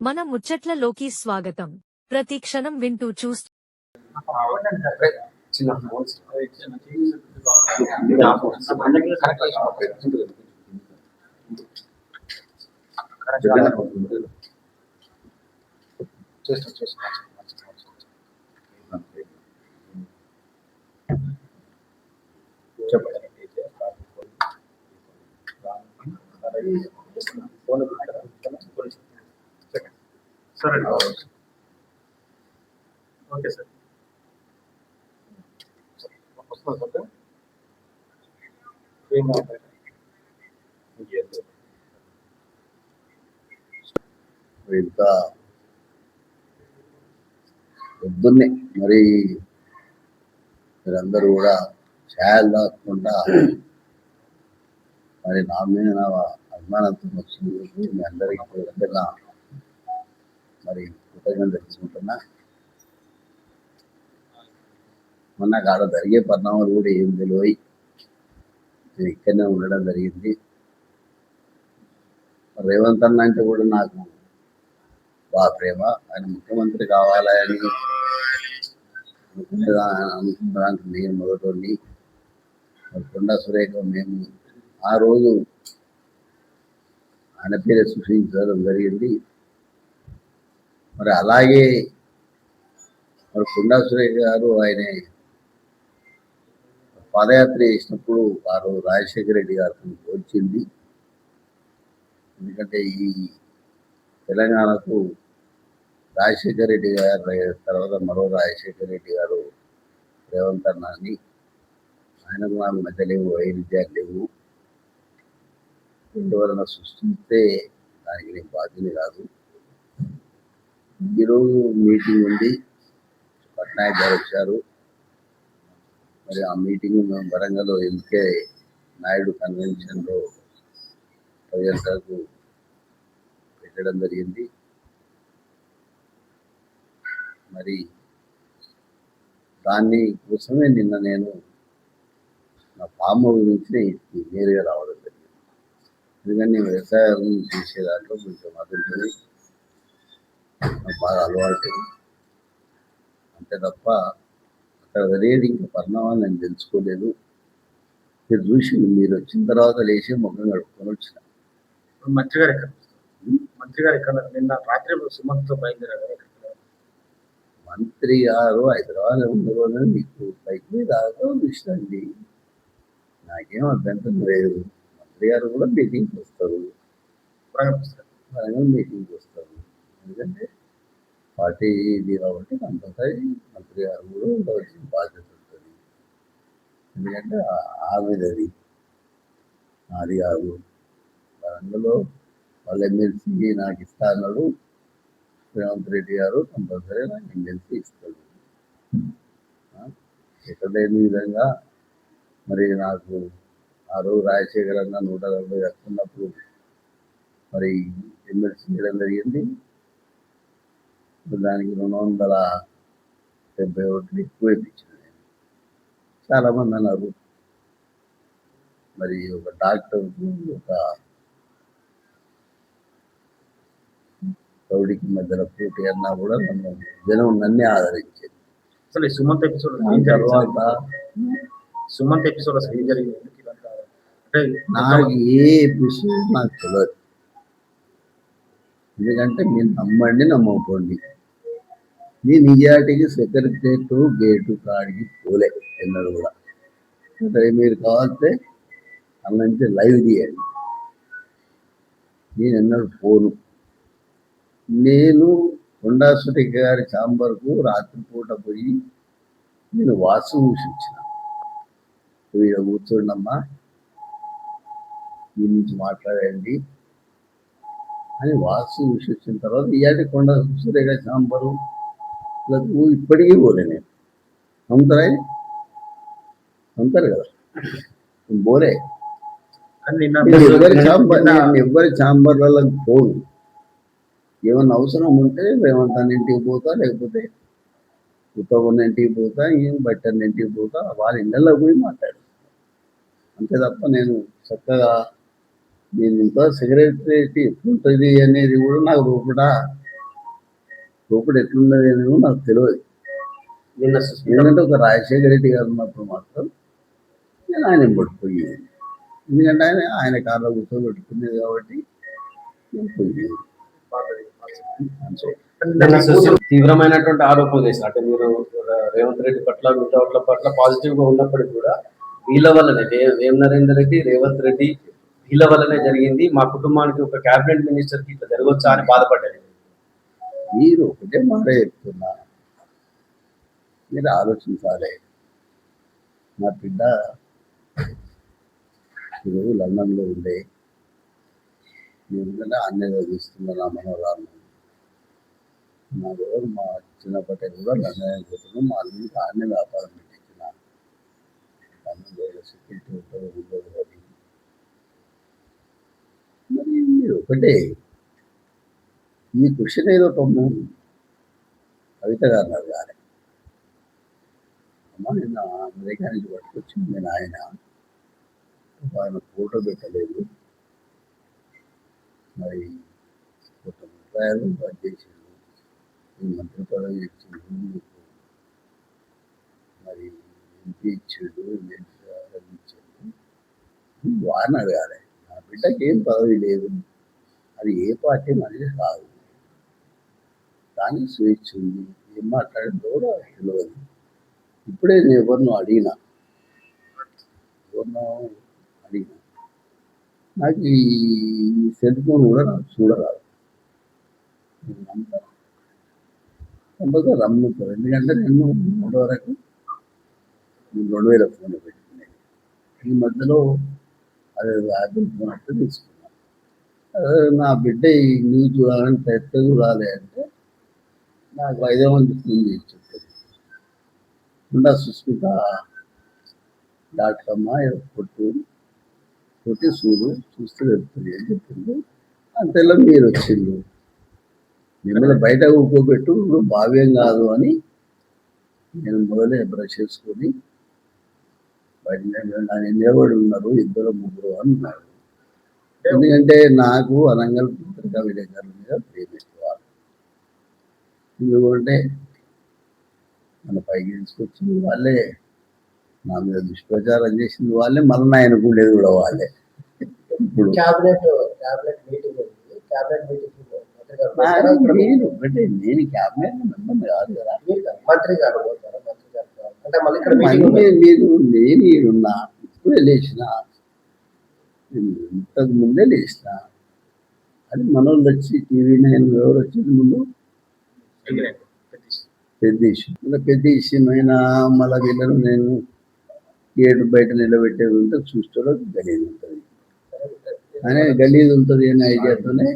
మన ముచ్చట్లలోకి స్వాగతం. ప్రతి క్షణం వింటూ చూస్తూ ఫోన్స్ చేస్తా చేస్తా సరే. Okay sir. ఇంత పొద్దున్నే మరి మీరందరూ కూడా ఛాయలు దాక్కుండా మరి నా మీద నా అభిమానంతో వచ్చినందుకు మీ అందరికీ మరి కృతజ్ఞత తెలుసుకుంటున్నా. మొన్న కాడ జరిగే పరిణామాలు కూడా ఏం తెలివై. నేను ఇక్కడనే ఉండడం జరిగింది. రేవంత్ అన్న అంటే కూడా నాకు బాగా ప్రేమ. ఆయన ముఖ్యమంత్రి కావాలని అనుకునేదా అనుకున్నదానికి నేను మొదటి కొండా సురేఖ మేము ఆ రోజు ఆయన పేరే సృష్టించడం జరిగింది. మరి అలాగే మరి కొండా సురేష్ గారు ఆయన పాదయాత్ర చేసినప్పుడు వారు రాజశేఖర రెడ్డి గారిని వచ్చింది ఎందుకంటే ఈ తెలంగాణకు రాజశేఖర రెడ్డి గారు తర్వాత మరో రాజశేఖర రెడ్డి గారు రేవంత్ అన్న ఆయనకు నాకు మధ్య లేవు వైరుధ్యాలు లేవు. ఎందువలన సృష్టిస్తే దానికి నేను బాధ్యత కాదు. ఈరోజు మీటింగ్ ఉంది. పట్నాయక్ గారు వచ్చారు. మరి ఆ మీటింగ్ మేము వరంగల్ ఎల్కే నాయుడు కన్వెన్షన్లో ప్రజలకు పెట్టడం జరిగింది. మరి దాన్ని కోసమే నిన్న నేను నా పాము గురించి నేరుగా రావడం జరిగింది. ఎందుకంటే నేను వ్యవసాయం చేసే దాంట్లో కొంచెం అదుంటుంది. బాగా అలవాటు. అంతే తప్ప అక్కడ జరిగేది ఇంకా పరిణామాలు నేను తెలుసుకోలేదు. మీరు చూసి మీరు వచ్చిన తర్వాత లేచి ముఖం కడుక్కొని వచ్చిన. మంత్రి గారు ఎక్కడ? మంత్రి గారు ఎక్కడ? నిన్న రాత్రి సుమంత్తో బయలుదేరారు? మంత్రి గారు హైదరాబాద్ ఉండరు మీకు బైక్ మీద రావడం ఇష్టం అండి నాకేం అభ్యంతరం లేదు. మంత్రి గారు కూడా మీటింగ్కి వస్తారు. వరంగల్ మీటింగ్కి వస్తారు. ఎందుకంటే పార్టీ ఇది కాబట్టి కంపల్సరీ మంత్రి గారు కూడా ఉండవలసిన బాధ్యత ఉంటుంది. ఎందుకంటే ఆవిడది నాది కాదు. వరంగల్లో వాళ్ళ ఎమ్మెల్సీ నాకు ఇస్తా అన్నాడు. రేవంత్ రెడ్డి గారు కంపల్సరీ నాకు ఎమ్మెల్సీ ఇస్తాడు. ఎక్కడ లేని విధంగా మరి నాకు ఆ రోజు రాజశేఖర్ అన్న నూట నలభై వస్తున్నప్పుడు మరి ఎమ్మెల్సీ చేయడం జరిగింది. దానికి రెండు వందల డెబ్బై ఒకటి ఎక్కువ ఇప్పించాను నేను చాలామంది అన్నారు మరి ఒక డాక్టర్ ఒక రౌడీకి మధ్యలో పోటీ అన్నా కూడా నన్ను జనం నన్నే ఆదరించేది అసలు ఈ సుమంత్ ఎపిసోడ్ తర్వాత సుమంత్ ఎపిసోడ్ అసలు ఏం జరిగింది? అంటే నాకు ఏ ఎపిసోడ్ నాకు తెలియదు ఎందుకంటే మీరు నమ్మండి నమ్మకపోండి. నేను నిజాటికి సెక్రటరేట్ గేటు కాడికి పోలే ఎన్నడూ కూడా. మీరు కావాలంటే అన్న లైవ్ తీయండి. నేను ఎన్నడూ పోను. నేను కొండాసుటి గారి చాంబర్కు రాత్రిపూట పోయి నేను వాసు చూసిన వీడ కూర్చోండమ్మా. దీని నుంచి మాట్లాడండి అని వాసు చూసి వచ్చిన తర్వాత ఇవాటి కొండ సురేఖ చాంబరు లకు ఇప్పటికీ పోలే నేను. నమ్ముతారా నమ్ముతారు కదా. పోలే ఎవరి చాంబర్ ఎవరి చాంబర్లకు పోను. ఏమన్నా అవసరం ఉంటే రేవంత్ అన్న ఇంటికి పోతా లేకపోతే ఉత్తమన్న ఇంటికి పోతా ఏం బట్టన్న ఇంటికి పోతా వాళ్ళ ఇళ్ళలో పోయి మాట్లాడు అంతే తప్ప నేను చక్కగా నేను ఇంత సెక్రటరీ ఎట్లుంటుంది అనేది కూడా నాకు లోపల లోపల ఎట్లున్నది అనేది నాకు తెలియదు ఎందుకంటే ఒక రాజశేఖర రెడ్డి గారు ఉన్నప్పుడు మాత్రం నేను ఆయన పడిపోయేది ఎందుకంటే ఆయన ఆయన కాళ్ళ కూర్చోబెట్టుకునేది కాబట్టి నేను పోయేది. తీవ్రమైనటువంటి ఆరోపణలు చేశారు. అంటే మీరు రేవంత్ రెడ్డి పట్ల మిగతా పట్ల పాజిటివ్గా ఉన్నప్పటికీ కూడా వీళ్ళ వల్లనే వేమ నరేందర్ రెడ్డి రేవంత్ రెడ్డి వీళ్ళ వల్లనే జరిగింది. మా కుటుంబానికి ఒక కేబినెట్ మినిస్టర్కి ఇట్లా జరగవచ్చా అని బాధపడ్డారు. మీరు ఒకటే మాట చెప్తున్నా. మీరు ఆలోచించాలి. నా బిడ్డ ఈరోజు లండన్లో ఉండే. నేను అన్నీ చదివిస్తున్నా నా మనోరాలను నా రోజు మా చిన్నప్పటి కూడా లండన్ పోతున్నాం. మా అల్లుడికి అన్ని వ్యాపారం పెట్టించిన. సెక్యూరిటీ ఉంటుంది ఉండదు మరి మీరు ఒకటే ఈ క్వశ్చన్ ఏదో తొమ్ము కవిత గారు నాకు కానీ అమ్మ నిన్న అమెరికా నుంచి పట్టుకొచ్చింది నేను ఆయన ఆయన ఫోటో పెట్టలేదు. మరి కొత్త రూపాయలు చేసిండు ఈ మంత్రి పదవి ఇచ్చిండు మీకు మరి ఎంపీ ఇచ్చిండు ఇచ్చాడు వారిని అడగాలి నా బిడ్డకి ఏం పదవి లేదు. అది ఏ పార్టీ మనిషి కాదు. కానీ స్వేచ్ఛ ఉంది ఏం మాట్లాడిందో కూడా తెలియదు ఇప్పుడే నేను ఎవరినో అడిగినా. ఎవరినో అడిగినా. నాకు ఈ సెల్ ఫోన్ కూడా నాకు చూడరాదు. అంతా రమ్ముతారు ఎందుకంటే నేను మూడు వరకు నేను రెండు వేల ఫోన్లు పెట్టుకున్నాను. ఈ మధ్యలో అదే యాపిల్ ఫోన్ అంటే తీసుకున్నాను. అదే నా బిడ్డ ఈ న్యూస్ చూడాలంటే ఎట్ట చూడాలి అంటే నాకు ఐదో మంది ఫోన్ చేసి చెప్పారు ఉండా సుస్మిత డాక్టర్ అమ్మ కొట్టు కొట్టి చూడు చూస్తే వెళ్తుంది. అని చెప్పింది? అంతలో మీరు వచ్చిండు మిమ్మల్ని బయట ఊకోబెట్టు నువ్వు భావ్యం కాదు అని నేను మొదలే బ్రష్ చేసుకొని బయట నిలబడి ఉన్నారు ఇద్దరు ముగ్గురు అన్నారు. ఎందుకంటే నాకు అనంగల్ పత్రికా విలేకరుల మీద ప్రేమ ఎక్కువ. ఎందుకంటే మన పైకి తీసుకొచ్చింది వాళ్ళే నా మీద దుష్ప్రచారం చేసింది వాళ్ళే మళ్ళీ ఆయనకు ఉండేది కూడా వాళ్ళే. ఇప్పుడు క్యాబినెట్ క్యాబినెట్ మీటింగ్ క్యాబినెట్ నేను ఒకటే నేను క్యాబినెట్ మెంబర్ కాదు మంత్రి గారు. అంటే మళ్ళీ ఇక్కడ. మీరు నేను ఈడున్నా ఇప్పుడే లేచిన ఇంతకు ముందే లేచిన అది మనోళ్ళు వచ్చి టీవీ నైన్ ఎవరు వచ్చింది ముందు పెద్ద ఇష్యూ మళ్ళీ పెద్ద ఇష్యూ అయినా మళ్ళీ వీళ్ళను నేను గేటు బయట నిలబెట్టేది ఉంటే చూస్తాడో గలీజ్ ఉంటుంది. అనే గలీజ్ ఉంటుంది అనే ఐడియాతోనే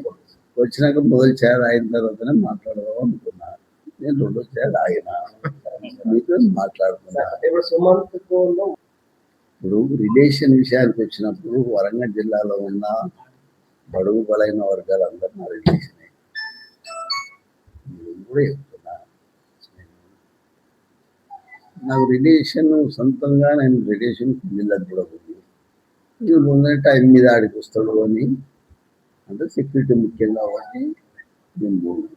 వచ్చినాక మొదటి చేర అయిన తర్వాతనే మాట్లాడదాం అనుకున్నా. నేను రెండో చేర ఆగిన. మీతో ఇప్పుడు రిలేషన్ విషయానికి వచ్చినప్పుడు వరంగల్ జిల్లాలో ఉన్న బడుగు బలైన వర్గాలందరూ నా రిలేషన్. కూడా నాకు రిలేషన్ సొంతంగా నేను రిలేషన్ పిల్లలకు కూడా ఉంది ఇది ముందే టైం మీద ఆడికి వస్తాడు అని. అంటే సెక్యూరిటీ ముఖ్యం కాబట్టి నేను పోను.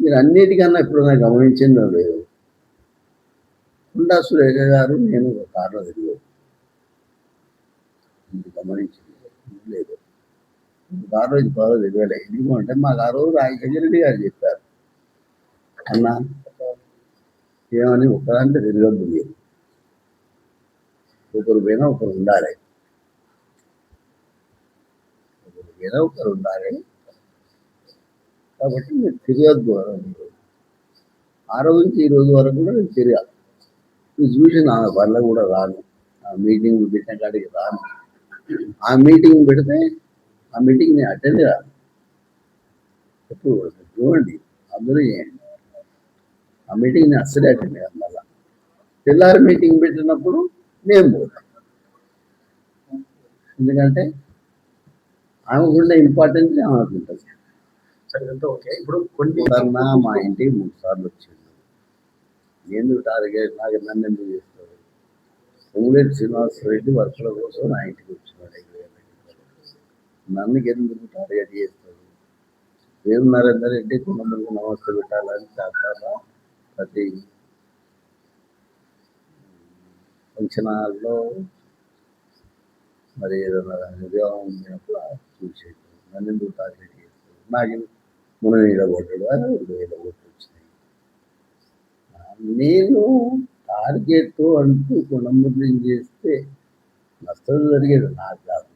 మీరు అన్నిటికన్నా నాకు గమనించిందో లేదు. కుండా సురేఖ గారు నేను ఒక కారులో తిరిగాను. ఇది గమనించింది లేదు. కారులో రోజు బాగా తెలియలే ఎందుకంటే మాకు ఆ రోజు రాజశేఖర రెడ్డి గారు చెప్పారు. అన్నా ఏమని ఒకరంటే తిరగద్దు మీరు ఒకరు పోయినా ఒకరు ఉండాలి. ఒకరు పోయినా ఒకరు ఉండాలి. కాబట్టి మీరు తిరగద్దు అన్నారు. ఆ రోజు నుంచి ఈ రోజు వరకు కూడా నేను తిరిగా చూసి నా వల్ల కూడా రాను. ఆ మీటింగ్ పెట్టిన కాడికి రాను. ఆ మీటింగ్ పెడితే ఆ మీటింగ్ నేను అటెండ్ రాను ఎప్పుడు చూడండి. అందరూ చేయండి. ఆ మీటింగ్ నేను అస్సలే అటెండ్ కాదు మళ్ళా. తెల్లారి మీటింగ్ పెట్టినప్పుడు నేను పోతాను ఎందుకంటే ఆమెకున్న ఇంపార్టెన్స్ ఆమెకు ఉంటుంది. ఓకే. ఇప్పుడు కొన్ని మా ఇంటికి మూడు సార్లు వచ్చిండు. ఎందుకు టార్గెట్ నాకు నన్ను ఎందుకు చేస్తాడు పొంగులేటి శ్రీనివాస రెడ్డి వర్షాల కోసం నా ఇంటికి వచ్చినాడు. నన్ను ఎందుకు టార్గెట్ చేస్తాడు వేరు నరేందర్ రెడ్డి కొంతమందికి నమస్తే పెట్టాలని చాలా ప్రతి ఫంక్షన్ హాల్లో మరి ఏదైనా ఉద్యోగం ఉన్నప్పుడు చూసేది నన్ను ఎందుకు టార్గెట్ చేస్తాడు నాకు మనం నిలబడ్డాడు అని రెండు వేల ఓట్లు వచ్చినాయి. నేను టార్గెట్ అంటూ గుణముద్రం చేస్తే నష్టం జరిగేది నాకు కాదు.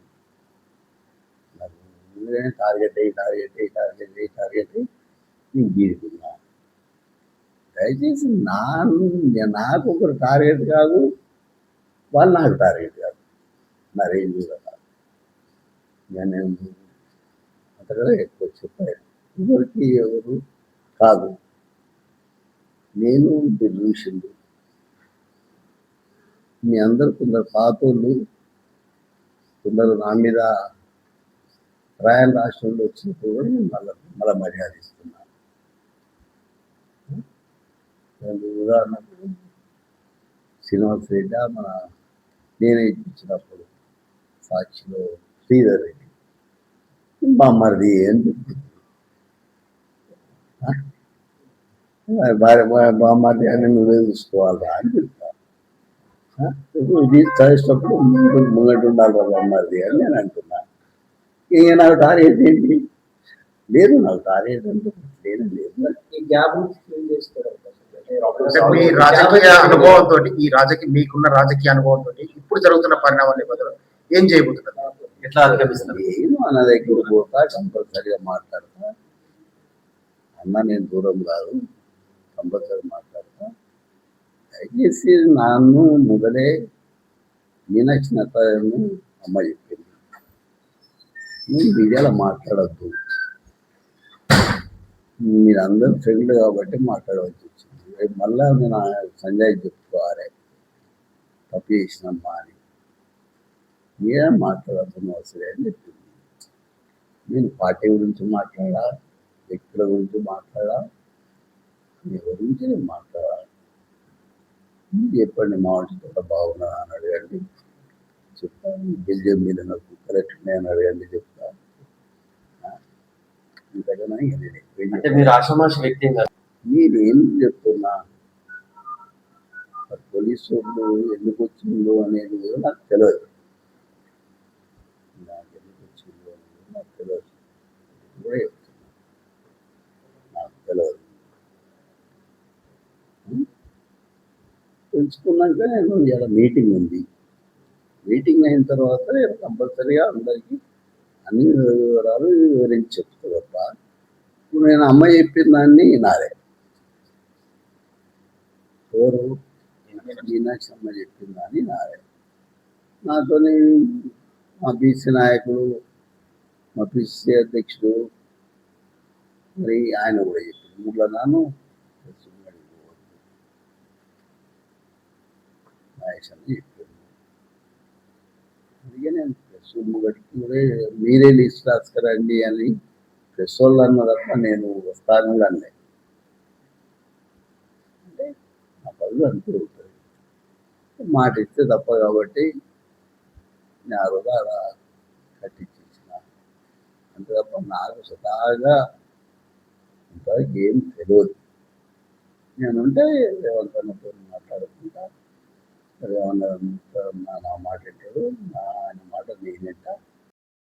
నాకు టార్గెట్ అయ్యి టార్గెట్ అయ్యి టార్గెట్ అయ్యి టార్గెట్ అయ్యి నేను గీరుకున్నాను దయచేసి నా నాకు ఒకరు టార్గెట్ కాదు. వాళ్ళు నాకు టార్గెట్ కాదు. నా రేంజ్ కూడా కాదు నేను అంతగా ఎక్కువ చెప్పాను ఎవరికి ఎవరు కాదు. నేను చూసిండు. మీ అందరు కొందరు పాతోళ్ళు కొందరు నా మీద రాయల్ రాష్ట్రంలో వచ్చినప్పుడు కూడా నేను మళ్ళీ మళ్ళీ మర్యాద ఇస్తున్నాను రెండు ఉదాహరణకు శ్రీనివాస్ రెడ్డి మన నేనే ఇప్పించినప్పుడు సాక్షిలో శ్రీధర్ రెడ్డి. మా మరిది అని చెప్పింది భార్య బామ్మది అని నువ్వే చూసుకోవాలా అని చెప్తా. ఇది చదివేటప్పుడు ముంగట ఉండాలి బామ్మది అని నేను అంటున్నా. ఇక నాకు టార్గెట్ ఏంటి? లేదు నాకు టార్గెట్ అంటే లేదు లేదు. ఈ గ్యాప్ నుంచి ఫిల్ చేసుకోవడం మీ రాజకీయ అనుభవంతో ఈ రాజకీయ మీకున్న రాజకీయ అనుభవంతో ఇప్పుడు జరుగుతున్న పరిణామాల నేపథ్యంలో ఏం చేయబోతున్నారు? ఎట్లా అధిగమిస్తారు? నేను అన్న దగ్గర పోతా కంపల్సరిగా మాట్లాడతా. అన్న నేను దూరం కాదు కంపల్సరీ మాట్లాడతా. దయచేసి నన్ను మొదలే మీనాక్షి నటను అమ్మ చెప్పింది. నువ్వు మీడియాలో మాట్లాడద్దు. మీరందరూ ఫ్రెండ్ కాబట్టి రేపు మళ్ళా నేను సంజయ్ చెప్పుకోవాలి. తప్పు చేసినమ్మా అని మీరే మాట్లాడుతున్న అవసరం అని చెప్పింది? నేను పార్టీ గురించి మాట్లాడా? వ్యక్తుల గురించి మాట్లాడా? మీ గురించి నేను మాట్లాడా? చెప్పండి మా వంట బాగున్నా అని అడగండి. చెప్తాను బెల్జియం మీద నాకు కుక్కలు అని అడగండి చెప్తా. ఇంతకన్నా ఇక నేను ఎక్కువ మీరు ఎందుకు ఏం చెప్తున్నా? పోలీసు వాళ్ళు ఎందుకు వచ్చిందో అనేది నాకు తెలియదు నాకు ఎందుకు వచ్చిందో అనేది నాకు తెలియదు చెప్తున్నా. నాకు తెలియదు తెలుసుకున్నాక నేను ఇలా మీటింగ్ ఉంది. మీటింగ్ అయిన తర్వాత నేను కంపల్సరీగా అందరికీ అన్ని వివరాలు వివరించి చెప్తా తప్ప ఇప్పుడు నేను అమ్మ చెప్పిన దాన్ని నాదే. ఎవరు? మీనాక్షి అమ్మ చెప్పిన అని నాదే నాతోని మా బీసీ నాయకుడు మా పిసి అధ్యక్షుడు మరి ఆయన కూడా చెప్పింది. ఊళ్ళో నాను అని చెప్పింది అందుకే నేను ప్రెస్ ముగటికి కూడా మీరే లిస్ట్ రాసుకురండి అని ప్రెస్ వాళ్ళు అన్న తప్ప నేను వస్తాను కూడా అనలే అంటే నా పనులు అంటూ ఉంటుంది మాట ఇస్తే తప్ప కాబట్టి నేను ఆ రోజు అలా కట్టించేసిన అంతే తప్ప నాకు సదాగా ఇంతవరకు ఏం తెలియదు నేనుంటే రేవంతన్నతో మాట్లాడుకుంటా రేవన్న నా మాట వింటాడు నా ఆయన మాట నేనంటా